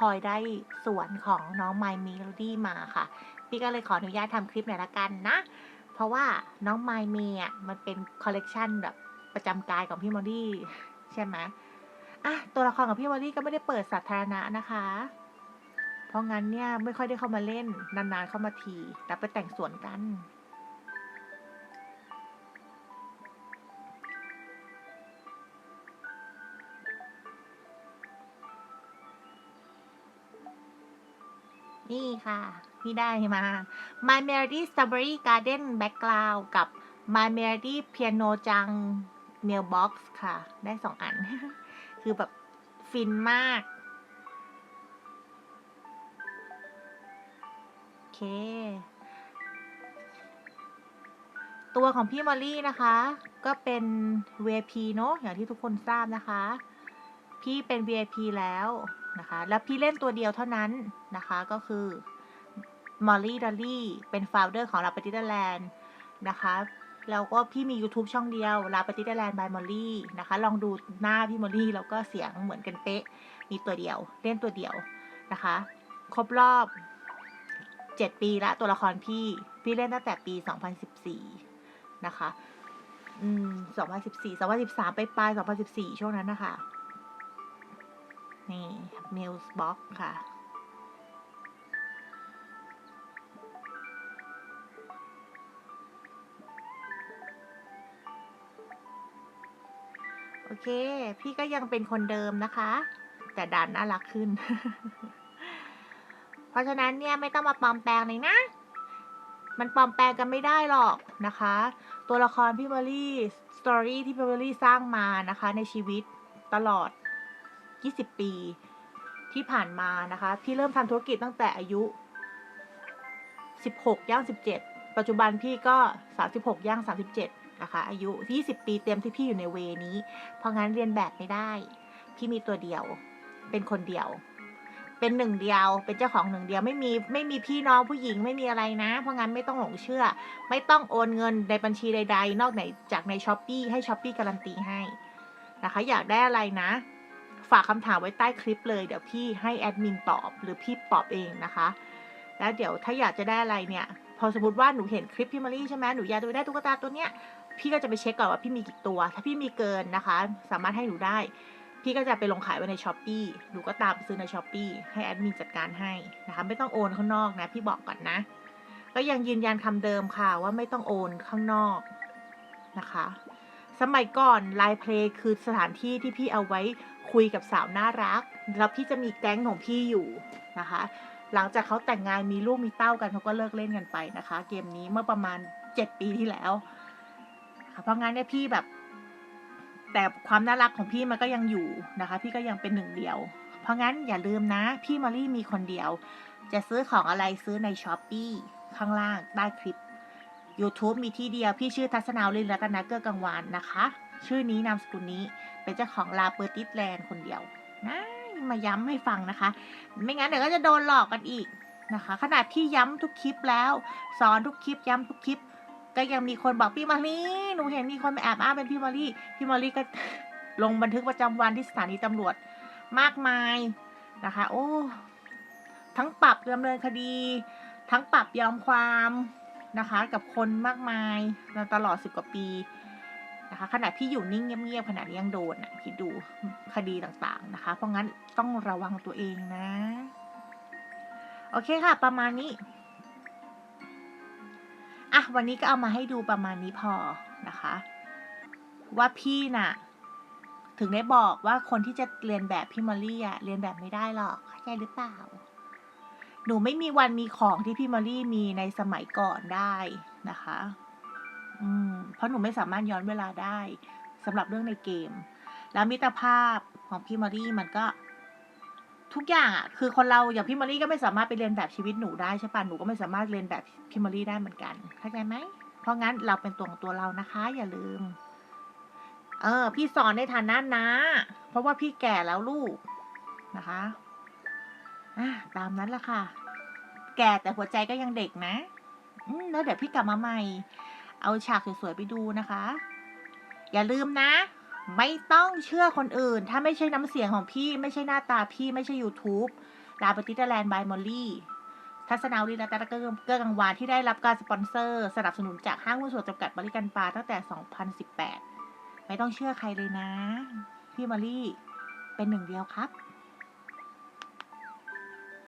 พลอยได้ส่วนของน้องไมล์มีโลดี้มาค่ะ พี่ก็เลยขออนุญาตทำคลิปหน่อยละกันนะ เพราะว่าน้องไมล์มีอะมันเป็นคอลเลกชันแบบประจำกายของพี่มอลลี่ใช่ไหมอะตัวละครของพี่มอลลี่ก็ไม่ได้เปิดสาธารณะนะคะ เพราะงั้นเนี่ยไม่ค่อยได้เข้ามาเล่นนานๆเข้ามาที แต่ไปแต่งสวนกัน นี่ค่ะพี่ได้มา My Melody Strawberry Garden Background กับ My Melody Piano จัง Mailbox ค่ะ ได้สองอัน คือแบบฟินมาก โอเค ตัวของพี่มอลลี่นะคะ ก็เป็น VIP เนอะอย่างที่ทุกคนทราบนะคะ พี่เป็น VIP แล้ว นะคะ แล้วพี่เล่นตัวเดียวเท่านั้นนะคะ ก็คือมอลลี่ดอลลี่เป็นฟ o วเดอร์ของลาป e ติ t แลนด์นะคะแล้วก็พี่มี YouTube ช่องเดียวลาป e ติ t แลนด์บายมอลลี่นะคะ ลองดูหน้าพี่มอลลี่แล้วก็เสียงเหมือนกันเป๊ะ มีตัวเดียว เล่นตัวเดียวนะคะ ครบรอบเจ็ดปีละตัวละครพี่ พี่เล่นตั้งแต่ปี 2014 นะคะ อืม 2014 2013 ไปปลาย 2014 ช่วงนั้นนะคะ นี่ Mills Box ค่ะ โอเค พี่ก็ยังเป็นคนเดิมนะคะ แต่ดันน่ารักขึ้น เพราะฉะนั้นเนี่ยไม่ต้องมาปลอมแปลงเลยนะ มันปลอมแปลงกันไม่ได้หรอกนะคะ ตัวละครพี่เบอรี่สตอรี่ที่พี่เบอรี่สร้างมานะคะ ในชีวิตตลอด 20 ปี ที่ผ่านมานะคะพี่เริ่มทำธุรกิจตั้งแต่อายุ 16 ย่าง 17 ปัจจุบันพี่ก็ 36 ย่าง 37 นะคะ อายุ 20 ปีเต็มที่พี่อยู่ในเวนี้ เพราะงั้นเรียนแบบไม่ได้ พี่มีตัวเดียว เป็นคนเดียว เป็นหนึ่งเดียว เป็นเจ้าของหนึ่งเดียว ไม่มี ไม่มีพี่น้องผู้หญิง ไม่มีอะไรนะ เพราะงั้นไม่ต้องหลงเชื่อ ไม่ต้องโอนเงินในบัญชีใด ๆ นอกไหนจากในช้อปปีให้ช้อปปีการันตีให้นะคะ อยากได้อะไรนะ ฝากคำถามไว้ใต้คลิปเลยเดี๋ยวพี่ให้แอดมินตอบหรือพี่ตอบเองนะคะ แล้วเดี๋ยวถ้าอยากจะได้อะไรเนี่ย พอสมมติว่าหนูเห็นคลิปพี่มารีใช่ไหมหนูอยากจะได้ตุ๊กตาตัวเนี้ยพี่ก็จะไปเช็คก่อนว่าพี่มีกี่ตัว ถ้าพี่มีเกินนะคะ สามารถให้หนูได้ พี่ก็จะไปลงขายไว้ในช้อปปีหนูก็ตามไปซื้อในช้อปปีให้แอดมินจัดการให้นะคะ ไม่ต้องโอนข้างนอกนะ พี่บอกก่อนนะ ก็ยังยืนยันคำเดิมค่ะว่าไม่ต้องโอนข้างนอกนะคะ สมัยก่อนไลน์เพลย์คือสถานที่ที่พี่เอาไว้ คุยกับสาวน่ารัก แล้วพี่จะมีแก๊งของพี่อยู่นะคะ หลังจากเขาแต่งงานมีลูกมีเต้ากันเขาก็เลิกเล่นกันไปนะคะ เกมนี้เมื่อประมาณเจ็ดปีที่แล้วค่ะเพราะงั้นเนี่ยพี่แบบ แต่ความน่ารักของพี่มันก็ยังอยู่นะคะ พี่ก็ยังเป็นหนึ่งเดียว เพราะงั้นอย่าลืมนะ พี่มารี่มีคนเดียว จะซื้อของอะไรซื้อในช้อปปีข้างล่างใต้คลิป YouTube มีที่เดียว พี่ชื่อทัศนาวลินรัตนเกื้อกังวานนะคะ ชื่อนี้นามสกุลนี้ เป็นเจ้าของลาเปอร์ติสแลนด์คนเดียวนะมาย้ำให้ฟังนะคะ ไม่งั้นเดี๋ยวก็จะโดนหลอกกันอีกนะคะ ขนาดพี่ย้ำทุกคลิปแล้ว สอนทุกคลิปย้ำทุกคลิป ก็ยังมีคนบอกพี่มารีหนูเห็นมีคนมาแอบอ้างเป็นพี่มารีพี่มารีก็ลงบันทึกประจำวันที่สถานีตำรวจมากมายนะคะ โอ้ทั้งปรับดำเนินคดี ทั้งปรับยอมความนะคะ กับคนมากมายตลอดสิบกว่าปี นะคะขณะพี่อยู่นิ่งเงียบๆขนาดนี้ยังโดนอะคิดดูคดีต่างๆนะคะ เพราะงั้นต้องระวังตัวเองนะ โอเคค่ะ ประมาณนี้อะวันนี้ก็เอามาให้ดูประมาณนี้พอนะคะ ว่าพี่น่ะ ถึงได้บอกว่าคนที่จะเรียนแบบพี่มอลลี่อะเรียนแบบไม่ได้หรอกเข้าใจหรือเปล่า หนูไม่มีวันมีของที่พี่มอลลี่มีในสมัยก่อนได้นะคะ อืมเพราะหนูไม่สามารถย้อนเวลาได้สำหรับเรื่องในเกม แล้วมิตรภาพของพี่มอลลี่มันก็ ทุกอย่างอะคือคนเราอย่างพี่มอลลี่ก็ไม่สามารถไปเรียนแบบชีวิตหนูได้ใช่ปะหนูก็ไม่สามารถเรียนแบบพี่มอลลี่ได้เหมือนกันเข้าใจไหมเพราะงั้นเราเป็นตัวของตัวเรานะคะ อย่าลืม เออ พี่สอนในฐานะนะ เพราะว่าพี่แก่แล้วลูกนะคะอะตามนั้นละค่ะ แก่แต่หัวใจก็ยังเด็กนะ อืมแล้วเดี๋ยวพี่กลับมาใหม่ เอาฉากสวยๆไปดูนะคะ อย่าลืมนะ ไม่ต้องเชื่อคนอื่น ถ้าไม่ใช่น้ำเสียงของพี่ ไม่ใช่หน้าตาพี่ไม่ใช่ YouTube ลาบติตแลนด์บายมอลลี่ทัศนาวรีและตะเกอร์เกอร์กังวานที่ได้รับการสปอนเซอร์ สนับสนุนจากห้างหุ้นส่วนจำกัดบริการปลาตั้งแต่ 2018 ไม่ต้องเชื่อใครเลยนะ พี่มอลลี่เป็นหนึ่งเดียวครับ